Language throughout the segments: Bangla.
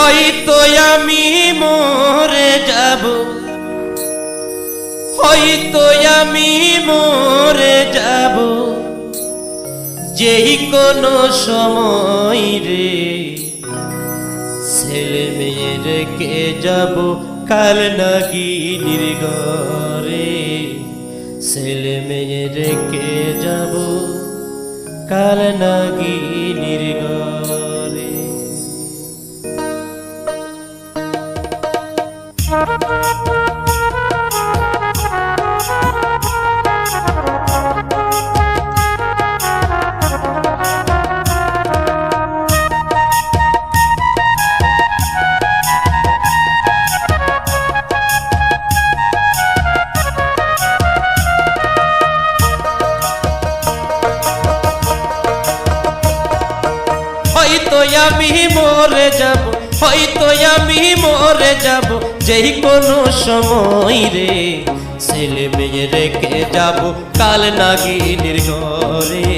হয়তো আমি মরে যাব। হয়তো আমি মরে যাব। যেই কোনো সময় রে ছেলে মেয়ে রেখে যাব? কাল নাগি নির্গরে ছেলে মেয়ে রেখে যাব? কাল নাগি নির্গরে আমি মরে যাব, হয়তো আমি মরে যাব, যেই কোনো সময় রে ছেলে মেয়ে রেখে যাব, কাল নাগিনীর ঘরে।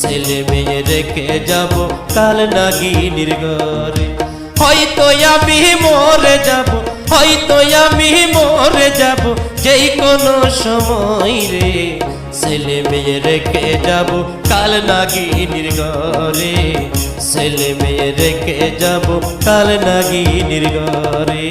ছেলে মেয়ে রেখে যাব, কাল নাগিনীর ঘরে। হয়তো আমি মরে যাব, হয়তো আমি মরে যেই কোনো সময় রে, ছেলে মেয়ে রেখে যাব কাল নাগিনীর ঘরে। ছেলে মেয়ে রেখে যাব কাল নাগিনীর ঘরে।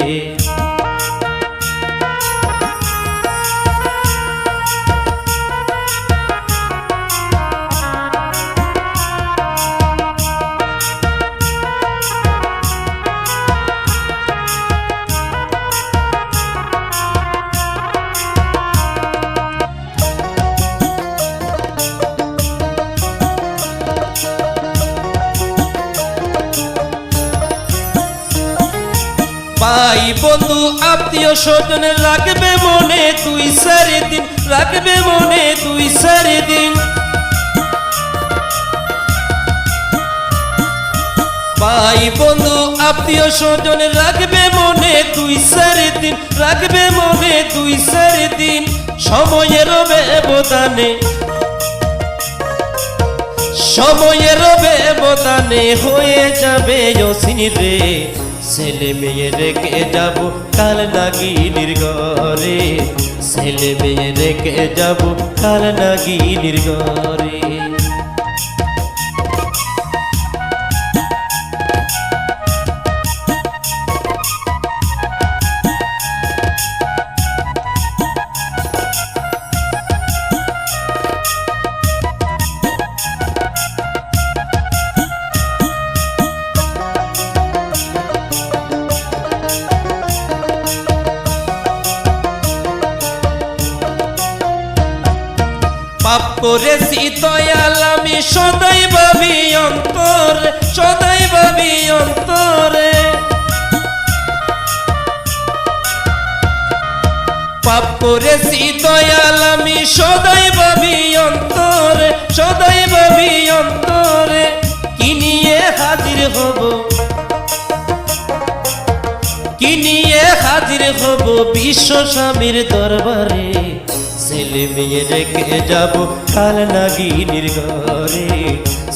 ভাই বন্ধু, আত্মীয় স্বজন রাখবে মনে তুই সারি দিন, রাখবে মনে দুই সারি দিন। ভাই বন্ধু, আত্মীয় স্বজন রাখবে মনে তুই সারি দিন, রাখবে মনে দুই সারি দিন। সময়ের ব্যবধানে সময়ের ব্যবধানে হয়ে যাবে অসিন রে। ছেলে মেয়ে রেখে যাব কাল নাগিনীর ঘরে। ছেলে মেয়ে রেখে যাব কাল নাগিনীর ঘরে। পাপ করেছি, দয়াল আমি সদাই ভাবি অন্তরে সদাই ভাবি অন্তরে। পাপ করেছি, দয়াল আমি সদাই ভাবি অন্তরে সদাই ভাবি অন্তরে। কি নিয়ে হাজির হব? কি নিয়ে হাজির হব বিশ্ব স্বামীর দরবারে? ছেলে মেয়ে রেখে যাব কাল নাগিনীর ঘরে।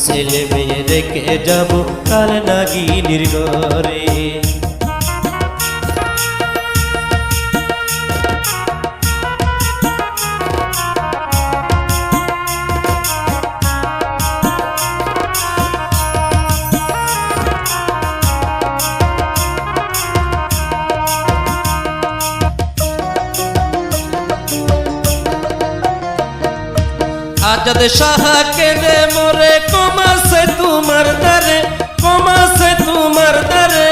ছেলে মেয়ে রেখে যাব কাল নাগিনীর ঘরে। আজাদ সাহা কেঁদে মোরে কমাসে তোমার দারে কমাসে তোমার দারে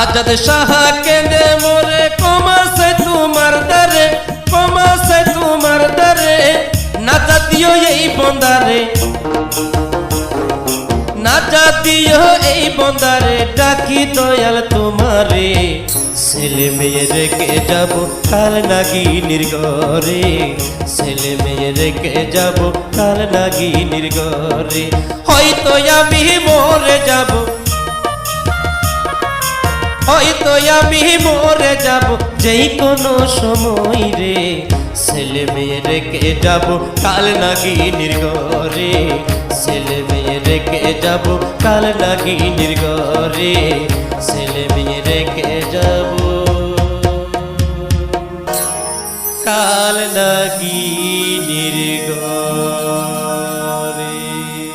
আজাদ সাহা কেঁদে মোরে কমাসে তোমার দারে কমাসে তোমার দারে না জাতীয় এই বন্দারে, না জাতীয় এই বন্দারে, ডাকি দয়াল তোমারে। ছেলে মেয়ে রেখে যাব কাল নাগিনীর ঘরে। ছেলে মেয়ে রেখে যাব কাল নাগিনীর ঘরে। হয়তো আমি মরে যাব। হয়তো আমি মরে যাব যেই কোনো সময় রে। ছেলে মেয়ে রেখে যাব কাল নাগিনীর ঘরে। ছেলে মেয়ে রেখে যাব কাল নাগিনীর ঘরে। ছেলে মেয়ে রেখে যাব কাল নাগিনীর ঘরে